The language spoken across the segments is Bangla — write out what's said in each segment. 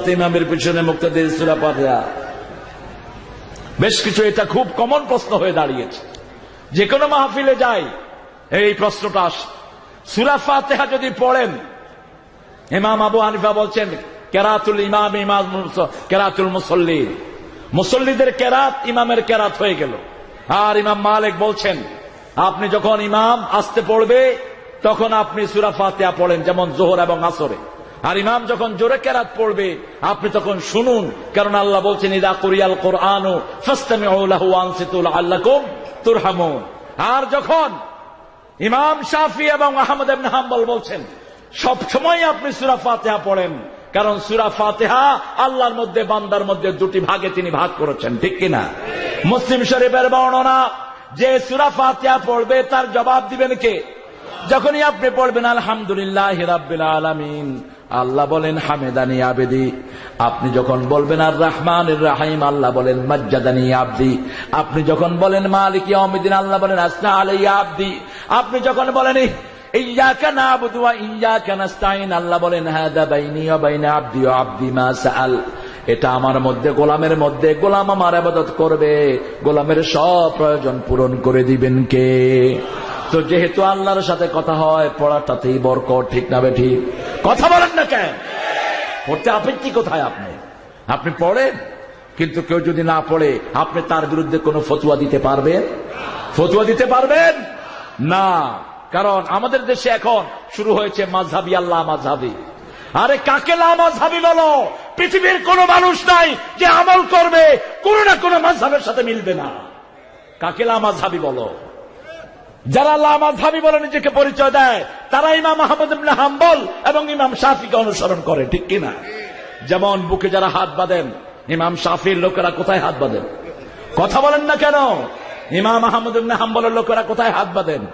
ইমামের পিছনে মুক্তাদির সুরা পাঠিয়া বেশ কিছু এটা খুব কমন প্রশ্ন হয়ে দাঁড়িয়েছে। যে কোনো মাহফিলে যাই, এই প্রশ্নটা আসে। সুরা ফাতেহা যদি পড়েন, ইমাম আবু হানিফা বলছেন, কেরাতুল ইমাম ইমাম কেরাতুল মুসল্লি। মুসল্লিদের কেরাত ইমামের কেরাত হয়ে গেল। আর ইমাম মালিক বলছেন, আপনি যখন ইমাম আসতে পড়বে, তখন আপনি সুরা ফাতেহা পড়েন, যেমন জোহর এবং আসরে। আর ইমাম যখন জোরে কেরাত পড়বে, আপনি তখন শুনুন, কারণ আল্লাহ বলছেন, ইদা কুরিয়াল কোরআনু আল্লাকুম তুরহামুন। আর যখন ইমাম শাফি এবং আহমদ ইবনে হাম্বল বলছেন, সব সময় আপনি সুরা ফাতেহা পড়েন, কারণ সুরা ফাতেহা আল্লাহর মধ্যে, বান্দার মধ্যে দুটি ভাগে তিনি ভাগ করেছেন, ঠিক কিনা? মুসলিম শরীফের বর্ণনা, যে সুরা ফাতেহা পড়বে, তার জবাব দিবেন কে? যখনই আপনি পড়বেন, আলহামদুলিল্লাহ রাব্বিল আলামিন। আল্লাহ বলেন, হামেদানি আবেদি। আপনি যখন বলবেন, আর রহমান রাহিম আল্লাহ বলেন, মজ্জাদানি আবদি। আপনি যখন বলেন, মালিক অমিদিন আল্লাহ বলেন আসনা আলাই আবদি। আপনি যখন বলেন ইয়াকা নাবুদু ওয়া ইয়াকা নাস্তাইন আল্লাহ বলেন, হাদা এটা আমার মধ্যে, গোলামের মধ্যে, গোলাম আমার আবাদত করবে। গোলামের সব প্রয়োজন পূরণ করে দিবেন কে? তো যেহেতু আল্লাহর সাথে কথা হয়, পড়াটাতেই বরকত, ঠিক না বে ঠিক? কথা বলেন না কেন? পড়তে আপত্তি কোথায় আপনি? আপনি পড়েন, কিন্তু কেউ যদি না পড়ে, আপনি তার বিরুদ্ধে কোনো ফতুয়া দিতে পারবেন? ফতুয়া দিতে পারবেন? না, কারণ আমাদের দেশে এখন শুরু হয়েছে মাঝহাবি আল্লাহ মাঝহাবি আরে কাকে লামাঝহাবি বলো? পৃথিবীর কোন মানুষ নাই যে আমল করবে, কোন না কোন মাঝহাবের সাথে মিলবে না। কাকে লামাঝহাবি বলো? যারা লামাঝহাবি বলে নিজেকে পরিচয় দেয় তারা ইমাম আহমদ ইবনে হাম্বল এবং ইমাম শাফিকে অনুসরণ করে, ঠিক কিনা? যেমন বুকে যারা হাত বাঁধেন, ইমাম শাফির লোকেরা কোথায় হাত বাঁধেন? কথা বলেন না কেন? ইমাম আহমদ ইবনে হাম্বলের লোকেরা কোথায় হাত বাঁধেন?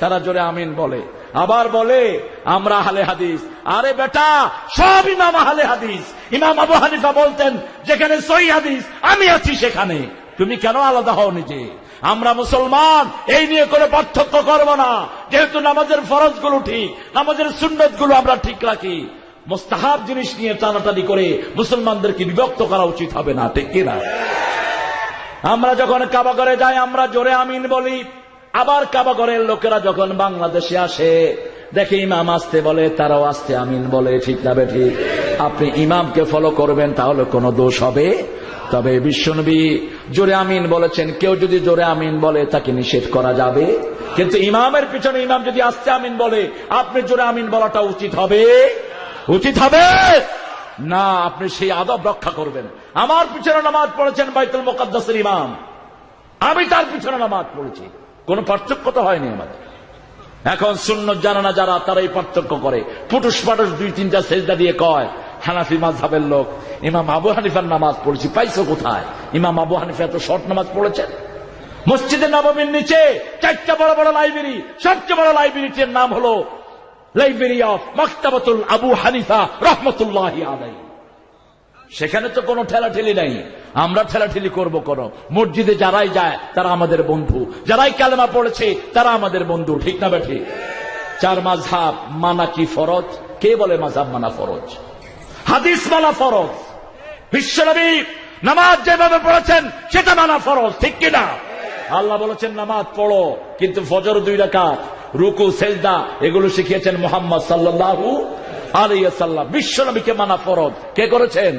তারা জোরে আমিন বলে। আবার বলে, আমরা আহলে হাদিস। আরে বেটা, সব ইমাম আহলে হাদিস। ইমাম আবু হানিফা বলতেন, যেখানে সই হাদিস, আমি আছি সেখানে। তুমি কেন আলাদা হও নিজে? আমরা মুসলমান, এই নিয়ে কোনো পার্থক্য করব না। যেহেতু নামাজের ফরজগুলো ঠিক, নামাজের সুন্নতগুলো আমরা ঠিক রাখি। মোস্তাহাব জিনিস নিয়ে টানাটানি করে মুসলমানদেরকে বিভক্ত করা উচিত হবে না, ঠিক কিনা? আমরা যখন কাবাগরে যাই, আমরা জোরে আমিন বলি। আবার কাবাগরের লোকেরা যখন বাংলাদেশে আসে, দেখে ইমাম আসতে বলে, তারাও আসতে আমিন বলে, ঠিক না বে ঠিক? আপনি ইমামকে ফলো করবেন, তাহলে কোনো দোষ হবে। তবে বিশ্বনবী জোরে আমিন বলেছেন, কেউ যদি জোরে আমিন বলে, তাকে নিষেধ করা যাবে। কিন্তু ইমামের পিছনে ইমাম যদি আসতে আমিন বলে, আপনি জোরে আমিন বলাটা উচিত হবে? উচিত হবে? না, আপনি সেই আদব রক্ষা করবেন। আমার পিছনে নামাজ পড়েছেন বাইতুল মোকাদ্দাসের ইমাম। আমি তার পিছনে নামাজ পড়েছি। কোন পার্থক্য তো হয়নি আমাদের এখন শূন্য জানা না যারা তারা এই পার্থক্য করে। পুটুস পাটুস দুই তিনটা সেজদা দিয়ে কয় হানাফি মাঝহাবের লোক। ইমাম আবু হানিফার নামাজ পড়েছি, পাইছো কোথায়? ইমাম আবু হানিফা এত শর্ট নামাজ পড়েছেন? মসজিদে নবমীর নিচে চারটা বড় বড় লাইব্রেরি, সবচেয়ে বড় লাইব্রেরিটির নাম হলো লাইব্রেরি অফ মাক্তাবাতুল আবু হানিফা রহমতুল্লাহ আলাই সেখানে তো কোনো ঠেলাঠেলি নাই। আমরা ঠেলাঠেলি করব কোন। মসজিদে যারাই যায়, তারা আমাদের বন্ধু। যারাই কালেমা পড়েছে, তারা আমাদের বন্ধু। ঠিক না বেঠি চার মাঝহাব মানা কি ফরজ? কে বলে মাঝহাব মানা ফরজ? হাদিস মানা ফরজ। বিশ্বনবী নামাজ যেভাবে পড়েছেন, সেটা মানা ফরজ, ঠিক কিনা? আল্লাহ বলেছেন, নামাজ পড়ো, কিন্তু ফজর দুই রাকাত, রুকু, সেজদা, এগুলো শিখিয়েছেন মোহাম্মদ সাল্লাহু আলিয়া সাল্লাম বিশ্বনবীকে মানা ফরজ। কে করেছেন?